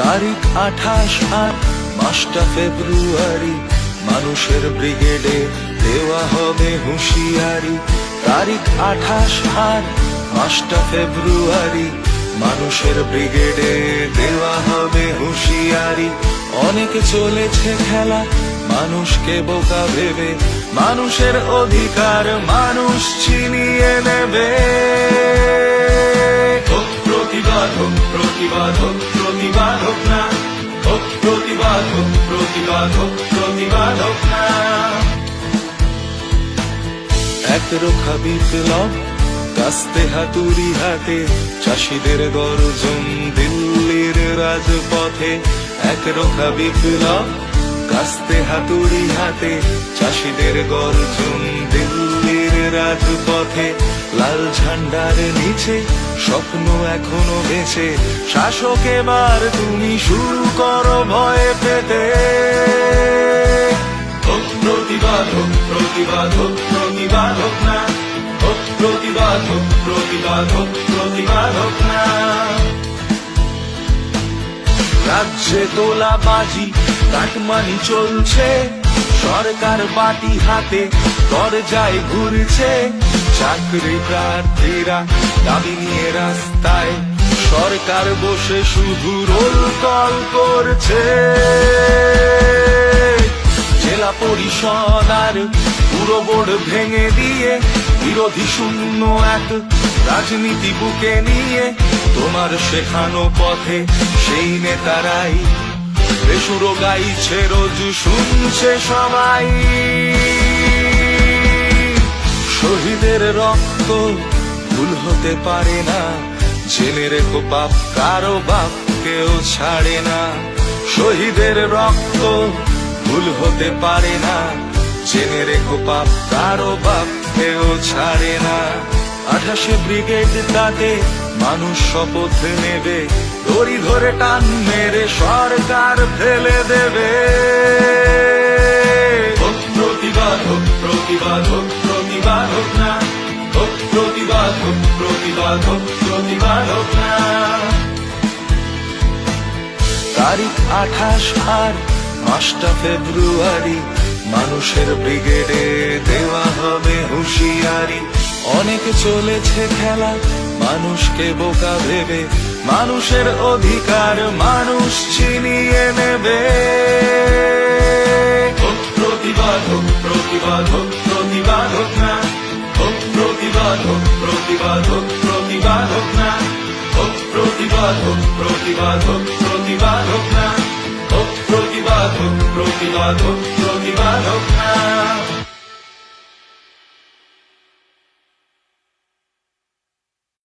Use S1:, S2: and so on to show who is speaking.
S1: তারিখ আঠাশ আট মাসটা ফেব্রুয়ারি, মানুষের ব্রিগেডে দেওয়া হবে হুঁশিয়ারি। তারিখ আঠাশ আট মাসটা ফেব্রুয়ারি, মানুষের ব্রিগেডে দেওয়া হবে হুঁশিয়ারি। অনেকে চলেছে খেলা, মানুষকে বোকা ভেবে, মানুষের অধিকার মানুষ ছিনিয়ে নেবে।
S2: প্রতিবাদ প্রতিবাদ প্রতিবাদ হোক না হোক প্রতিবাদ হোক প্রতিবাদ না
S1: একরোখা বিপ্লব, কাস্তে হাতুড়ি হাতে, চাষিদের গর্জন দিল্লির রাজপথে। একরোখা বিপ্লব, কাস্তে হাতুড়ি হাতে, চাষিদের গর্জন দিল্লির রাজপথে। লাল ঝান্ডার নিচে স্বপ্ন এখনও বেঁচে। শাসক, এবার তুমি শুরু করো ভয় পেতে।
S2: হোক প্রতিবাদ হোক প্রতিবাদ না। হোক প্রতিবাদ হোক না।
S1: রাজ্যে তোলা বাজি কাটমানি চলছে। সরকার বাটি হাতে, দরজায় ঘুরছে। চাকরি প্রার্থীরা দাবি নিয়ে রাস্তায়। সরকার বসে শুধু রোল কল করছে। জেলা পরিষদ আর পুরো বোর্ড ভেঙে দিয়ে বিরোধী শূন্য এক রাজনীতি বুকে নিয়ে তোমার শেখানো পথে সেই নেতারাই বেসুরো গাইছে, রোজ শুনছে সবাই। শহীদের রক্ত ভুল হতে পারে না। জেনে রেখো পাপ, কারও বাপ কেউ ছাড়ে না। শহীদের রক্ত ভুল হতে পারে না। জেনে রেখো পাপ, কারও বাপ কেউ ছাড়ে না। আঠাশে ব্রিগেড তাতে মানুষ শপথ নেবে। দড়ি ধরে টান মেরে সরকার ফেলে দেবে।
S2: হোক প্রতিবাদ হোক প্রতিবাদ হোক প্রতিবাদ হোক না
S1: তারিখ আঠাশ আর মাসটা ফেব্রুয়ারি, মানুষের ব্রিগেডে দেওয়া হবে হুঁশিয়ারি। অনেকে চলেছে খেলা, মানুষকে বোকা ভেবে, মানুষের অধিকার মানুষ ছিনিয়ে নেবে।
S2: প্রতিবাদ হোক প্রতিবাদ হোক প্রতিবাদ হোক না। হোক প্রতিবাদ হোক প্রতিবাদ হোক প্রতিবাদ হোক না।